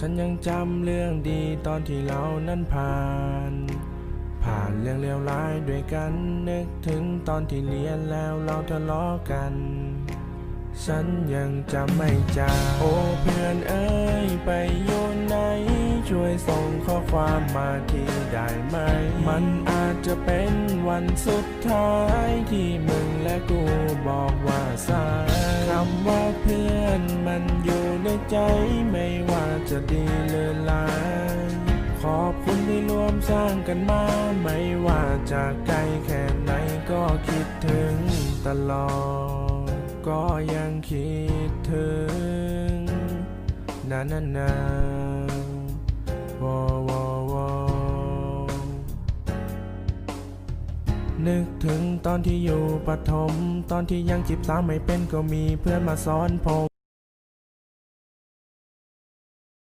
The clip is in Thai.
ฉันยังจำเรื่องดีตอนที่เรานั้นผ่าน ผ่านเรื่องเลวร้ายด้วยกันนึกถึงตอนที่เรียนแล้วเราทะเลาะกัน ฉันยังจำไม่จางโอ้เพื่อนเอ้ยไปอยู่ไหนช่วยส่งข้อความมาทีได้ไหม มันอาจจะเป็นวันสุดท้ายที่มึงและกูบอกว่าสายคำว่าเพื่อนมันอยู่ในใจไม่ กันมา ไม่ว่าจะไกลแค่ไหนก็คิดถึงตลอด ก็ยังคิดถึงนานานาวอวอวอนึกถึงตอนที่อยู่ปฐมตอนที่ยังจีบสาวไม่เป็นก็มีเพื่อนมาสอนผม